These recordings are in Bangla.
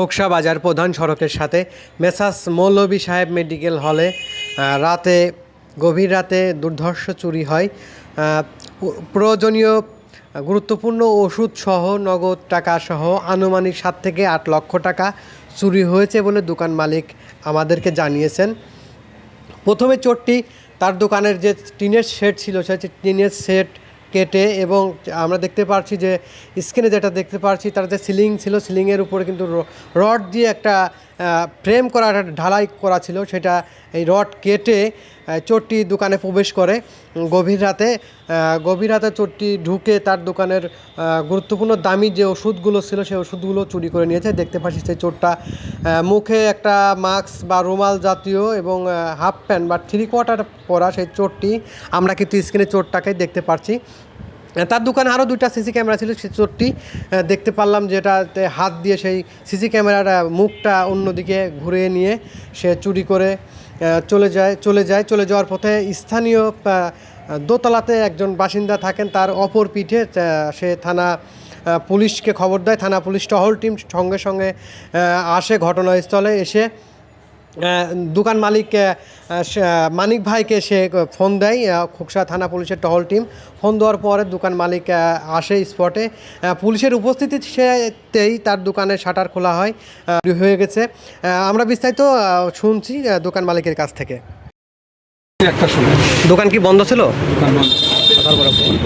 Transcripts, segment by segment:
খোকসা বাজার প্রধান সড়কের সাথে মেসাস মৌলভী সাহেব মেডিকেল হলে রাতে, গভীর রাতে দুর্ধর্ষ চুরি হয়। প্রয়োজনীয় গুরুত্বপূর্ণ ওষুধ সহ নগদ টাকা সহ আনুমানিক সাত থেকে আট লক্ষ টাকা চুরি হয়েছে বলে দোকান মালিক আমাদেরকে জানিয়েছেন। প্রথমে চোরটি তার দোকানের যে টিনের শেড ছিল, সেই টিনের শেড কেটে এবং আমরা দেখতে পারছি যে স্ক্রিনে যেটা দেখতে পারছি, তার যে সিলিং ছিল, সিলিংয়ের উপরে কিন্তু রড দিয়ে একটা ফ্রেম করা ঢালাই করা ছিল, সেটা এই রড কেটে চোরটি দোকানে প্রবেশ করে। গভীর রাতে গভীর রাতে চোরটি ঢুকে তার দোকানের গুরুত্বপূর্ণ দামি যে ওষুধগুলো ছিল, সেই ওষুধগুলো চুরি করে নিয়েছে। দেখতে পাচ্ছি সেই চোরটা মুখে একটা মাস্ক বা রুমাল জাতীয় এবং হাফ প্যান্ট বা থ্রি কোয়ার্টার পরা সেই চোরটি। আমরা কিন্তু স্ক্রিনে চোরটাকে দেখতে পাচ্ছি। তার দোকানে আরও দুইটা সিসি ক্যামেরা ছিল সেই চোরটি দেখতে পারলাম যেটাতে হাত দিয়ে সেই সিসি ক্যামেরার মুখটা অন্যদিকে ঘুরিয়ে নিয়ে সে চুরি করে চলে যায় চলে যায়, চলে যাওয়ার পথে স্থানীয় দোতলাতে একজন বাসিন্দা থাকেন, তার অপর পিঠে সে থানা পুলিশকে খবর দেয়, থানা পুলিশ টহল টিম সঙ্গে সঙ্গে আসে ঘটনাস্থলে, এসে দোকান মালিক মানিক ভাইকে সে ফোন দেয় খোকসা থানা পুলিশের টহল টিম। ফোন দেওয়ার পরে দোকান মালিক আসে স্পটে। পুলিশের উপস্থিতি সেতেই তার দোকানের শাটার খোলা হয় হয়ে গেছে। আমরা বিস্তারিত শুনছি দোকান মালিকের কাছ থেকে। একটা সময় দোকান কি বন্ধ ছিল? দোকান বন্ধ।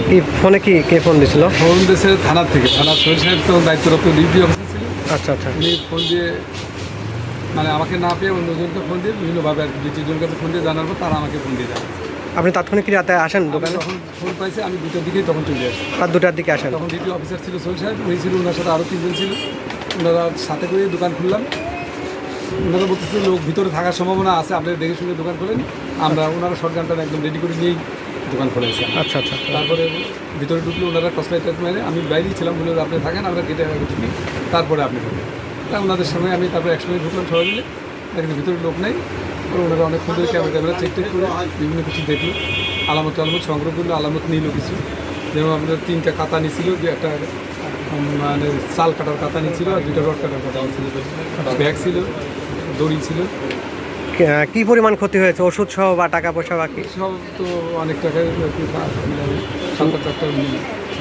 কি ফোনে কি কে ফোন দিছিল? ফোন দিয়েছে থানার থেকে। সাহেব তো দায়িত্বরত ডিউটি অফিসার ছিল। আচ্ছা আচ্ছা। ফোন দিয়ে মানে আমাকে না পেয়ে অন্যজনকে ফোন দিয়ে বিভিন্নভাবে আর কি দুই কাছে ফোন দিয়ে জানার পর তারা আমাকে ফোন দিয়ে জানায় আপনি তাৎক্ষণিক কি রাতে আসেন দোকানে? যখন ফোন পাইছি আমি দুটোর দিকেই তখন চলে আসছি রাত দুটার দিকে আসেন? তখন ডিউটি অফিসার ছিল সোহেল সাহেব উনি ছিল ওনার সাথে আরও তিনজন ছিল। ওনারা সাথে করে দোকান খুললাম। ওনারা বলতেছে লোক ভিতরে থাকার সম্ভাবনা আছে আপনাদের দেখে শুনে দোকান খোলেন। আমরা ওনারা শর্ট গানটা একদম রেডি করে নিয়েই দোকান খুলেছি আচ্ছা আচ্ছা তারপরে ভিতরে ঢুকলে ওনারা টাইট মেরে। আমি বাইরেই ছিলাম বলে আপনি থাকেন আমরা গেটে ঢুকি। তারপরে আপনি ঢুকেন তা ওনাদের সঙ্গে আমি তারপরে একসঙ্গে ঢুকলাম সবাই মিলে। দেখেন ভিতরে লোক নেই। পরে ওনারা অনেক সুন্দর ক্যামেরা ক্যামেরা চেক টেক করে বিভিন্ন কিছু দেখল। আলামত আলামত সংগ্রহ করল আলামত নিল কিছু। যেমন আমাদের তিনটা কাতা নিছিল যে একটা মানে চাল কাটার কাতা নিছিল আর দুইটা রড কাটার কাতা ছিল ব্যাগ ছিল দড়ি ছিল। কি- পরিমাণ ক্ষতি হয়েছে? ওষুধ সহ বা টাকা পয়সা বাকি সব তো অনেক টাকা।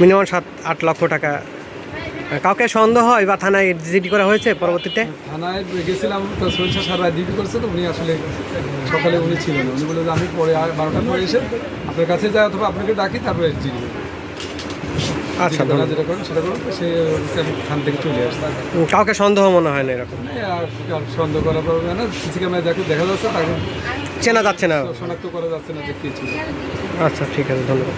মিনিমাম সাত আট লক্ষ টাকা কাউকে সন্দেহ হয় বা থানায় জিডি করা হয়েছে পরবর্তীতে? থানায় গেছিলাম তো সরিষা সারা ডিউটি করছে তো উনি আসলে সকালে উনি ছিলেন। উনি বলে আমি পরে আর বারোটার পরে এসে আপনার কাছে যাই অথবা আপনাকে ডাকি তারপরে জিডি আচ্ছা যেটা করেন সেটা করুন সে থান থেকে চলে আসছি। কাউকে সন্দেহ মনে হয় না এরকম? মানে সন্দেহ করা পারবে না সিসি ক্যামেরা দেখো দেখা যাচ্ছে তাকে চেনা যাচ্ছে না। শনাক্ত করা যাচ্ছে না যে কে ছিল। আচ্ছা ঠিক আছে ধন্যবাদ।